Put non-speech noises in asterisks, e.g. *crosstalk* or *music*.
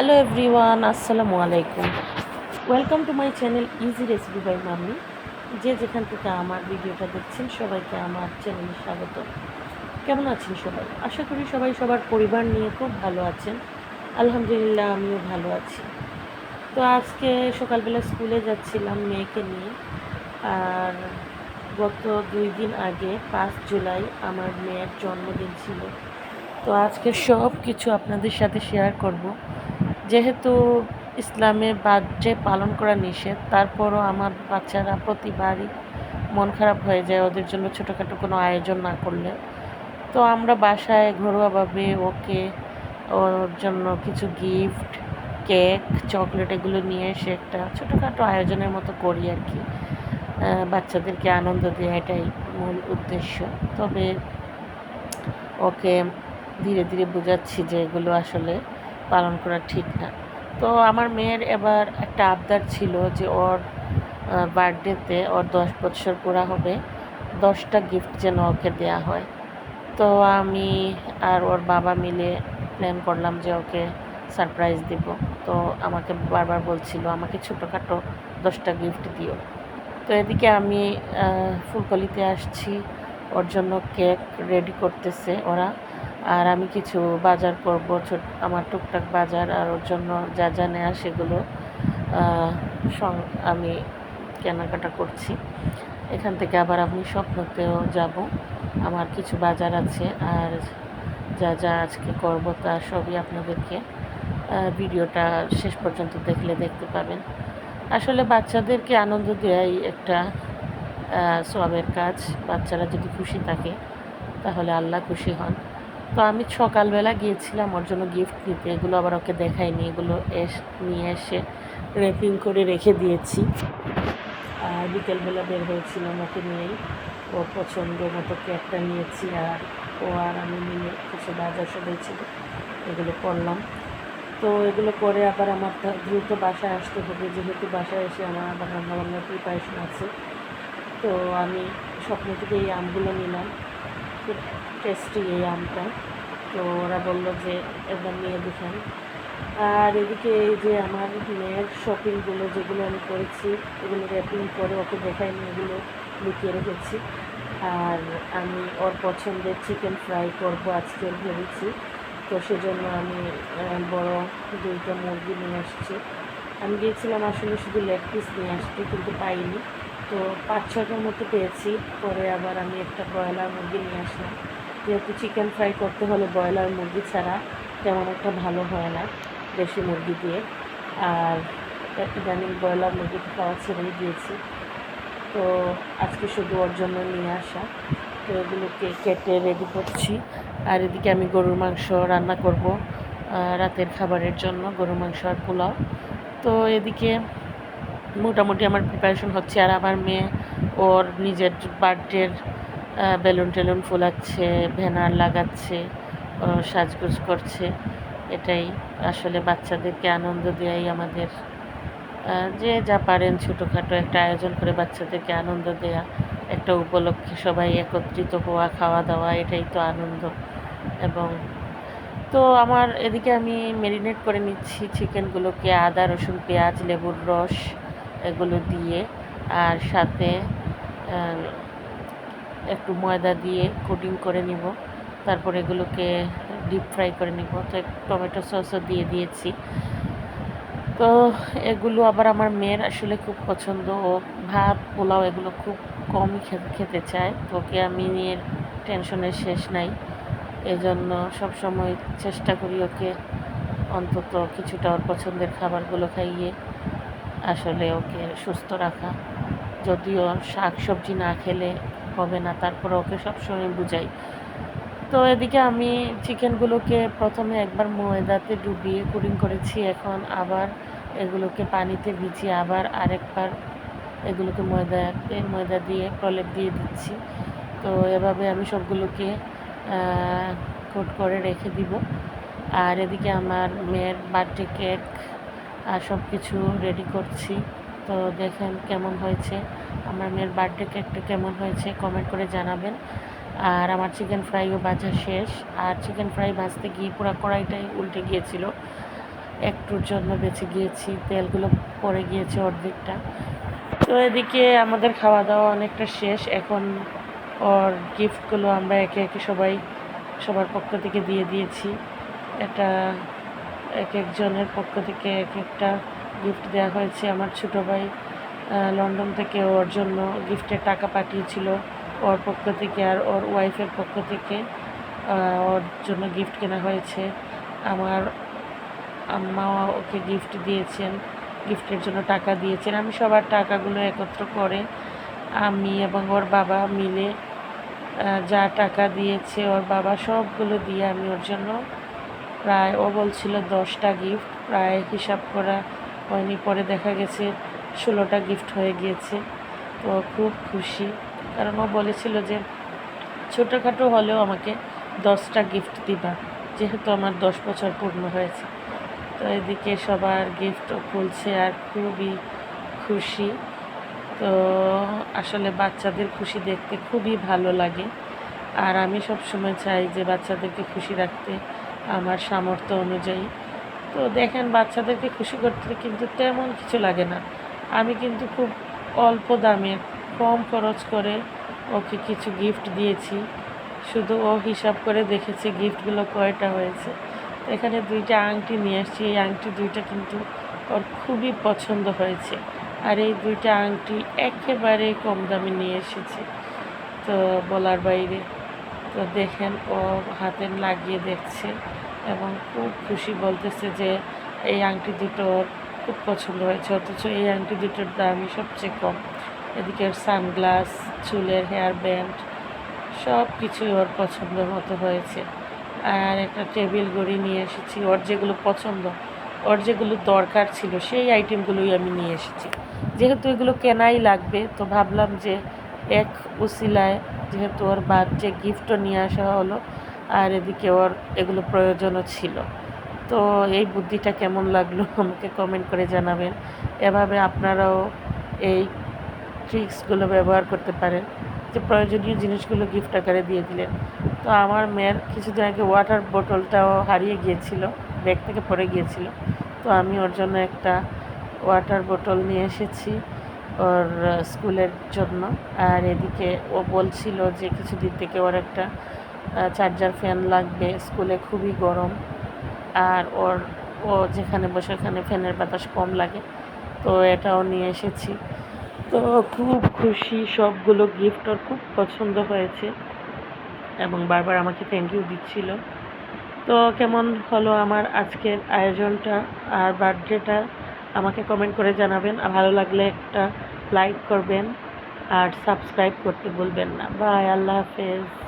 Hello everyone আসসালামু আলাইকুম welcome to my channel easy recipe by mummy যে যেখান থেকে আমার ভিডিওটা দেখছেন, সবাইকে আমার চ্যানেলে স্বাগত। কেমন আছেন সবাই? আশা করি সবাই সবার পরিবার নিয়ে খুব ভালো আছেন। আলহামদুলিল্লাহ, আমিও ভালো আছি। তো আজকে সকালবেলা স্কুলে যাচ্ছিলাম মেয়েকে নিয়ে। আর গত দুই দিন আগে, পাঁচ জুলাই, আমার মেয়ের জন্মদিন ছিল। তো আজকে সব কিছু আপনাদের সাথে শেয়ার করব। যেহেতু ইসলামে বার্থডে পালন করা নিষেধ, তারপরও আমার বাচ্চারা প্রতিবারই মন খারাপ হয়ে যায় ওদের জন্য ছোটোখাটো কোনো আয়োজন না করলে। তো আমরা বাসায় ঘরোয়াভাবে ওকে, ওর জন্য কিছু গিফট, কেক, চকলেট এগুলো নিয়ে এসে একটা ছোটোখাটো আয়োজনের মতো করি আর কি। বাচ্চাদেরকে আনন্দ দেওয়া এটাই মূল উদ্দেশ্য। তবে ওকে ধীরে ধীরে বোঝাচ্ছি যে এগুলো আসলে পালন করা ঠিক না। তো আমার মেয়ের এবার একটা আবদার ছিল যে ওর বার্থডেতে ওর দশ বছর পুরা হবে। দশটা গিফট যেন ওকে দেওয়া হয়। তো আমি আর ওর বাবা মিলে প্ল্যান করলাম যে ওকে সারপ্রাইজ দিব। তো আমাকে বারবার বলছিল, আমাকে ছোটোখাটো দশটা গিফট দিও। তো এদিকে আমি ফুলকলিতে আসছি। ওর জন্য কেক রেডি করতেছে ওরা। আর আমি কিছু বাজার করব, ছোট, আমার টুকটাক বাজার আর ওর জন্য যা যা নেয়া সেগুলো আমি কেনাকাটা করছি। এখান থেকে আবার আমি স্বপ্নতেও যাব। আমার কিছু বাজার আছে আর যা যা আজকে করব তা সবই আপনাদেরকে ভিডিওটা শেষ পর্যন্ত দেখলে দেখতে পাবেন। আসলে বাচ্চাদেরকে আনন্দ দেওয়াই একটা সবের কাজ। বাচ্চারা যদি খুশি থাকে, তাহলে আল্লাহ খুশি হন। তো আমি সকালবেলা গিয়েছিলাম, ওর জন্য গিফট নিতে। এগুলো আবার ওকে দেখাইনি, এগুলো এস, নিয়ে এসে র্যাপিং করে রেখে দিয়েছি। আর বিকেলবেলা বের হয়েছিলাম ওকে নিয়েই। ও পছন্দ মতো কেকটা নিয়েছি আর ও আর আমি মিলে কিছু বাজার সবাই এগুলো করলাম। তো এগুলো করে আবার আমার দ্রুত বাসায় আসতে হবে। যেহেতু বাসায় এসে আমার আবার রান্নাবান্নার প্রিপারেশন আছে, তো আমি স্বপ্ন থেকে এই আমগুলো নিলাম। খুব টেস্টি এই আমটা। তো ওরা বলল যে একবার নিয়ে দেখেন। আর এদিকে এই যে আমার মেয়ের শপিংগুলো যেগুলো আমি করেছি, এগুলো র্যাপিং করে ওকে দেখাইনি এগুলো লুকিয়ে রেখেছি। আর আমি ওর পছন্দের চিকেন ফ্রাই করব আজকে ভেবেছি। তো সেজন্য আমি বড় দুইটা মুরগি নিয়ে আসছি। আমি গিয়েছিলাম আসলে শুধু লেগ পিস নিয়ে আসতে, কিন্তু পাইনি। তো পাঁচ ছটার মতো পেয়েছি। পরে আবার আমি একটা ব্রয়লার মুরগি নিয়ে আসলাম। যেহেতু চিকেন ফ্রাই করতে হলে ব্রয়লার মুরগি ছাড়া তেমন একটা ভালো হয় না দেশি মুরগি দিয়ে। আর ইদানিং ব্রয়লার মুরগি খাওয়া ছেড়েই দিয়েছি। তো আজকে শুধু ওর জন্য নিয়ে আসা। তো এগুলোকে কেটে রেডি করছি। আর এদিকে আমি গরুর মাংস রান্না করব রাতের খাবারের জন্য গরুর মাংস আর পোলাও। তো এদিকে মোটামুটি আমার প্রিপারেশন হচ্ছে আর আমার মেয়ে, ওর নিজের বার্থডের বেলুন টেলুন ফোলাচ্ছে ভ্যানার লাগাচ্ছে সাজগোজ করছে। এটাই আসলে বাচ্চাদেরকে আনন্দ দেওয়াই আমাদের। যে যা পারেন ছোটোখাটো একটা আয়োজন করে বাচ্চাদেরকে আনন্দ দেয়া, একটা উপলক্ষে সবাই একত্রিত হওয়া, খাওয়া দাওয়া, এটাই তো আনন্দ। এবং তো আমার এদিকে আমি ম্যারিনেট করে নিচ্ছি চিকেনগুলোকে আদা, রসুন, পেঁয়াজ, লেবুর রস। এগুলো দিয়ে আর সাথে একটু ময়দা দিয়ে কোটিং করে নিব। তারপর এগুলোকে ডিপ ফ্রাই করে নিব। তো টমেটো সসও দিয়ে দিয়েছি। তো এগুলো আবার আমার মেয়ের আসলে খুব পছন্দ। ও ভাত, পোলাও এগুলো খুব কমই খেতে চায়। তোকে আমি নিয়ে টেনশনের শেষ নাই। এজন্য সবসময় চেষ্টা করি ওকে অন্তত কিছুটা ওর পছন্দের খাবারগুলো খাইয়ে আসলে ওকে সুস্থ রাখা। যদিও শাক সবজি না খেলে হবে না, তারপরে ওকে সবসময় বুঝাই। তো এদিকে আমি চিকেনগুলোকে প্রথমে একবার ময়দাতে ডুবিয়ে কুড়িং করেছি, এখন আবার এগুলোকে পানিতে ভিজিয়ে আবার আরেকবার এগুলোকে ময়দাতে, ময়দা দিয়ে প্রলেপ দিয়ে দিচ্ছি। তো এভাবে আমি সবগুলোকে কোট করে রেখে দিব। আর এদিকে আমার মেয়ের বার্থডে কেক সব কিছু রেডি করছি। তো দেখেন কেমন হয়েছে। আমার মেয়ের বার্থডে কেকটা কেমন হয়েছে কমেন্ট করে জানাবেন। আর আমার চিকেন ফ্রাইও ভাজা শেষ। আর চিকেন ফ্রাই ভাজতে গিয়ে পুরো কড়াইটাই উল্টে গিয়েছিল। একটুর জন্য বেঁচে গিয়েছি। তেলগুলো পড়ে গিয়েছে অর্ধেকটা। তো এদিকে আমাদের খাওয়া দাওয়া অনেকটা শেষ। এখন ওর গিফটগুলো আমরা একে একে সবাই সবার পক্ষ থেকে দিয়ে দিয়েছি। এটা এক একজনের পক্ষ থেকে এক একটা গিফট দেওয়া হয়েছে। আমার ছোটো ভাই লন্ডন থেকে ওর জন্য গিফটের টাকা পাঠিয়েছিল। ওর পক্ষ থেকে আর ওর ওয়াইফের পক্ষ থেকে ওর জন্য গিফট কেনা হয়েছে। আমার আম্মা ওকে গিফট দিয়েছেন গিফটের জন্য টাকা দিয়েছেন। আমি সবার টাকাগুলো একত্র করে আমি এবং ওর বাবা মিলে যা টাকা দিয়েছে ওর বাবা সবগুলো দিয়ে আমি ওর জন্য প্রায় ও বলছিল দশটা গিফট প্রায় হিসাব করা হয়নি, পরে দেখা গেছে ষোলোটা গিফট হয়ে গিয়েছে। তো খুব খুশি, কারণ ও বলেছিল যে ছোটোখাটো হলেও আমাকে দশটা গিফট দিবা, যেহেতু আমার দশ বছর পূর্ণ হয়েছে। তো এদিকে সবার গিফটও খুলছে আর খুবই খুশি। তো আসলে বাচ্চাদের খুশি দেখতে খুবই ভালো লাগে। আর আমি সব সময় চাই যে বাচ্চাদেরকে খুশি রাখতে আমার সামর্থ্য অনুযায়ী। তো দেখেন, বাচ্চাদেরকে খুশি করতে কিন্তু তেমন কিছু লাগে না। আমি কিন্তু খুব অল্প দামের কম খরচ করে ওকে কিছু গিফট দিয়েছি। শুধু ও হিসাব করে দেখেছে গিফটগুলো কয়টা হয়েছে। এখানে দুইটা আংটি নিয়ে আসছি। এই আংটি দুইটা কিন্তু ওর খুবই পছন্দ হয়েছে। আর এই দুইটা আংটি একেবারে কম দামে নিয়ে এসেছি। তো বলার বাইরে, তো দেখেন ও হাতে লাগিয়ে দেখছে। এবং খুব খুশি বলতেছে যে এই আংটি দুটো ওর খুব পছন্দ হয়েছে, অথচ এই আংটি দুটোর দামই সবচেয়ে কম। এদিকে সানগ্লাস, চুলের হেয়ার ব্যান্ড সব কিছুই ওর পছন্দ মতো হয়েছে। আর একটা টেবিল ঘড়ি নিয়ে এসেছি, ওর যেগুলো পছন্দ, ওর যেগুলো দরকার ছিল সেই আইটেমগুলোই আমি নিয়ে এসেছি। যেহেতু এগুলো কেনাই লাগবে, তো ভাবলাম যে এক উসিলায় যেহেতু ওর বার্থডে গিফটও নিয়ে আসা হলো আর এদিকে ওর এগুলো প্রয়োজনও ছিল। তো এই বুদ্ধিটা কেমন লাগল *laughs* আমাকে কমেন্ট করে জানাবেন। এভাবে আপনারাও এই ট্রিক্সগুলো ব্যবহার করতে পারেন। যে প্রয়োজনীয় জিনিসগুলো গিফট আকারে দিয়ে দিলেন। তো আমার মেয়ের কিছুদিন আগে ওয়াটার বোতলটাও হারিয়ে গিয়েছিল ব্যাগ থেকে পড়ে গিয়েছিল। তো আমি ওর জন্য একটা ওয়াটার বোতল নিয়ে এসেছি ওর স্কুলের জন্য। আর এদিকে ও বলছিল যে কিছুদিন থেকে ওর একটা চার্জার ফ্যান লাগবে, স্কুলে খুবই গরম। আর ওর, ও যেখানে বসে ওখানে ফ্যানের বাতাস কম লাগে। তো এটাও নিয়ে এসেছি। তো খুব খুশি, সবগুলো গিফট ওর খুব পছন্দ হয়েছে। এবং বারবার আমাকে থ্যাংক ইউ দিচ্ছিল। তো কেমন হলো আমার আজকের আয়োজনটা আর বার্থডেটা আমাকে কমেন্ট করে জানাবেন। আর ভালো লাগলে একটা লাইক করবেন। আর সাবস্ক্রাইব করতে ভুলবেন না। বাই আল্লাহ হাফেজ।